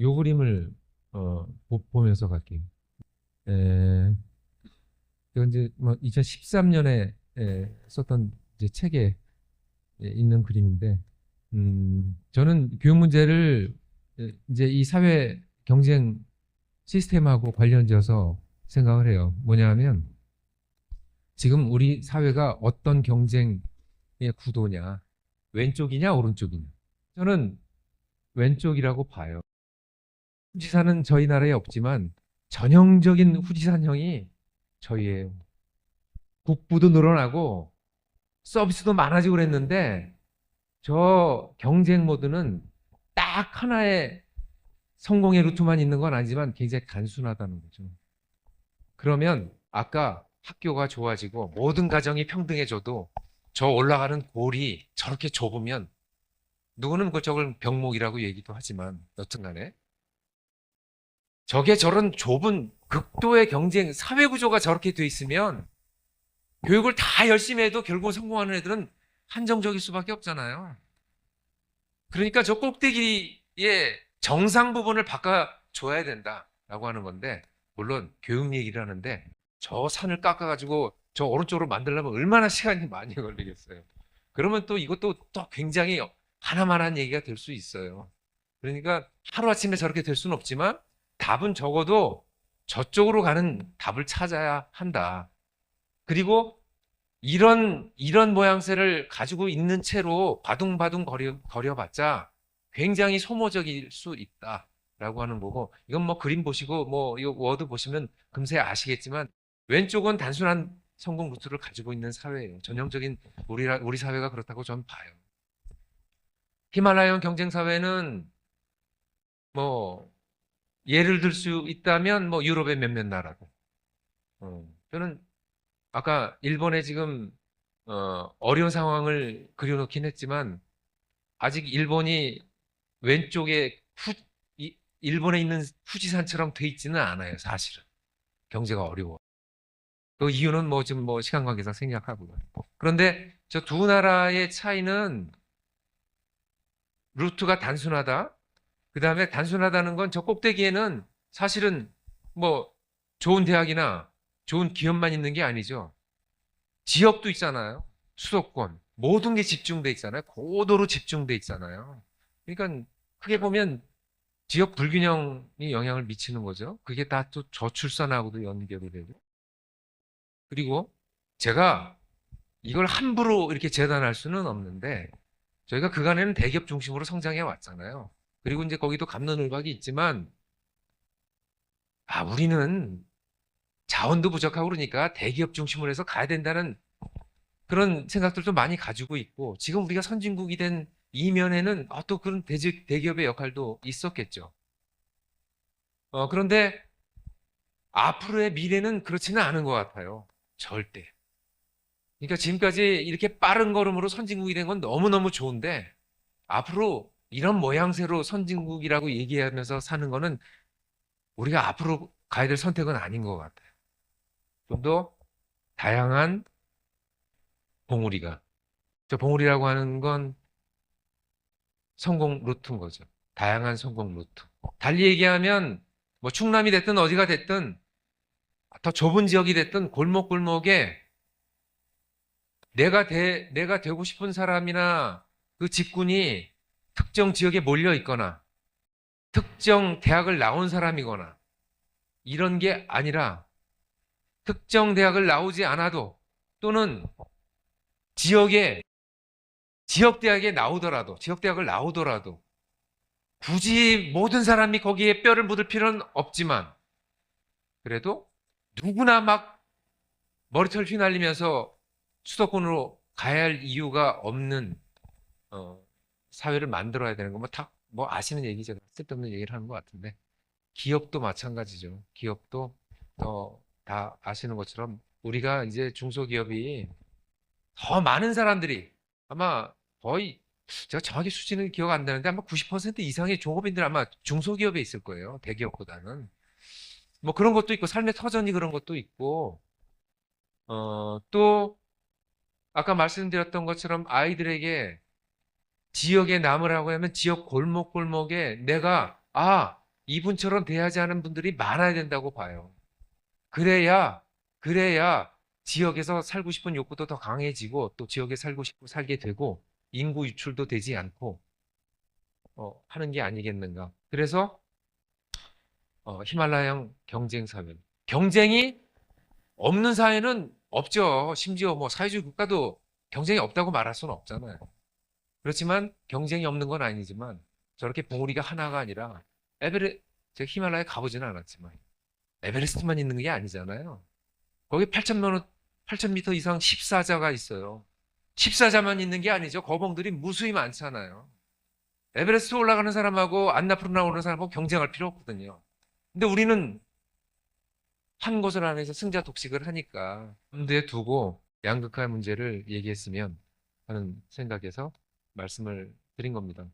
요 그림을 어, 보- 보면서 갈게요. 에, 이건 이제 뭐 2013년에 썼던 이제 책에 예, 있는 그림인데, 음, 저는 교육 문제를 예, 이제 이 사회 경쟁 시스템하고 관련지어서 생각을 해요. 뭐냐면 지금 우리 사회가 어떤 경쟁의 구도냐, 왼쪽이냐 오른쪽이냐. 저는 왼쪽이라고 봐요. 후지산은 저희 나라에 없지만 전형적인 후지산형이 저희예요. 국부도 늘어나고 서비스도 많아지고 그랬는데 저 경쟁 모드는 딱 하나의 성공의 루트만 있는 건 아니지만 굉장히 단순하다는 거죠. 그러면 아까 학교가 좋아지고 모든 가정이 평등해져도 저 올라가는 골이 저렇게 좁으면 누구는 그쪽을 병목이라고 얘기도 하지만 여튼 간에 저게 저런 좁은 극도의 경쟁 사회 구조가 저렇게 돼 있으면 교육을 다 열심히 해도 결국 성공하는 애들은 한정적일 수밖에 없잖아요. 그러니까 저 꼭대기의 정상 부분을 바꿔줘야 된다라고 하는 건데 물론 교육 얘기를 하는데 저 산을 깎아가지고 저 오른쪽으로 만들려면 얼마나 시간이 많이 걸리겠어요. 그러면 또 이것도 또 굉장히 하나만한 얘기가 될 수 있어요. 그러니까 하루아침에 저렇게 될 수는 없지만 답은 적어도 저쪽으로 가는 답을 찾아야 한다. 그리고 이런 이런 모양새를 가지고 있는 채로 바둥바둥 거려 거려봤자 굉장히 소모적일 수 있다라고 하는 거고 이건 뭐 그림 보시고 뭐 이 워드 보시면 금세 아시겠지만 왼쪽은 단순한 성공 루트를 가지고 있는 사회예요. 전형적인 우리 우리 사회가 그렇다고 저는 봐요. 히말라야형 경쟁 사회는 뭐 예를 들 수 있다면 뭐 유럽의 몇몇 나라고. 어, 저는 아까 일본의 지금 어, 어려운 상황을 그려놓긴 했지만 아직 일본이 왼쪽에 후, 이- 일본에 있는 후지산처럼 돼 있지는 않아요, 사실은. 경제가 어려워. 그 이유는 뭐 지금 뭐 시간 관계상 생략하고요. 그런데 저 두 나라의 차이는 루트가 단순하다. 그 다음에 단순하다는 건 저 꼭대기에는 사실은 뭐 좋은 대학이나 좋은 기업만 있는 게 아니죠. 지역도 있잖아요. 수도권. 모든 게 집중돼 있잖아요. 고도로 집중돼 있잖아요. 그러니까 크게 보면 지역 불균형이 영향을 미치는 거죠. 그게 다 또 저출산하고도 연결이 되고. 그리고 제가 이걸 함부로 이렇게 재단할 수는 없는데 저희가 그간에는 대기업 중심으로 성장해 왔잖아요. 그리고 이제 거기도 감론을박이 있지만 아 우리는 자원도 부족하고 그러니까 대기업 중심으로 해서 가야 된다는 그런 생각들도 많이 가지고 있고 지금 우리가 선진국이 된 이면에는 아, 또 그런 대지, 대기업의 역할도 있었겠죠. 어, 그런데 앞으로의 미래는 그렇지는 않은 것 같아요. 절대. 그러니까 지금까지 이렇게 빠른 걸음으로 선진국이 된 건 너무너무 좋은데 앞으로 이런 모양새로 선진국이라고 얘기하면서 사는 거는 우리가 앞으로 가야 될 선택은 아닌 것 같아요. 좀 더 다양한 봉우리가. 저 봉우리라고 하는 건 성공 루트인 거죠. 다양한 성공 루트. 달리 얘기하면 뭐 충남이 됐든 어디가 됐든 더 좁은 지역이 됐든 골목골목에 내가 돼, 내가 되고 싶은 사람이나 그 직군이 특정 지역에 몰려 있거나 특정 대학을 나온 사람이거나 이런 게 아니라 특정 대학을 나오지 않아도 또는 지역에 지역 대학에 나오더라도 지역 대학을 나오더라도 굳이 모든 사람이 거기에 뼈를 묻을 필요는 없지만 그래도 누구나 막 머리털 휘날리면서 수도권으로 가야 할 이유가 없는 어, 사회를 만들어야 되는 거뭐다뭐 아시는 얘기죠 쓸데없는 얘기를 하는 것 같은데 기업도 마찬가지죠 기업도 어, 다 아시는 것처럼 우리가 이제 중소기업이 더 많은 사람들이 아마 거의 제가 정확히 수치는 기억 안 나는데 아마 90% 이상의 종업인들 아마 중소기업에 있을 거예요. 대기업보다는. 뭐 그런 것도 있고 삶의 터전이 그런 것도 있고 어, 또 아까 말씀드렸던 것처럼 아이들에게 지역에 남으라고 하면 지역 골목골목에 내가 아 이분처럼 대하지 않은 분들이 많아야 된다고 봐요. 그래야, 그래야 지역에서 살고 싶은 욕구도 더 강해지고 또 지역에 살고 싶고 살게 되고 인구 유출도 되지 않고 어, 하는 게 아니겠는가. 그래서 어, 히말라야형 경쟁 사회. 경쟁이 없는 사회는 없죠. 심지어 뭐 사회주의 국가도 경쟁이 없다고 말할 수는 없잖아요. 그렇지만 경쟁이 없는 건 아니지만 저렇게 봉우리가 하나가 아니라 에베레 제가 히말라야 가보지는 않았지만 에베레스트만 있는 게 아니잖아요. 거기 8,000명 8,000m 이상 14자가 있어요. 14자만 있는 게 아니죠. 거봉들이 무수히 많잖아요. 에베레스트 올라가는 사람하고 안나푸르나 오르는 사람하고 경쟁할 필요 없거든요. 근데 우리는 한 곳을 안에서 승자 독식을 하니까 염두에 두고 양극화 문제를 얘기했으면 하는 생각에서 말씀을 드린 겁니다.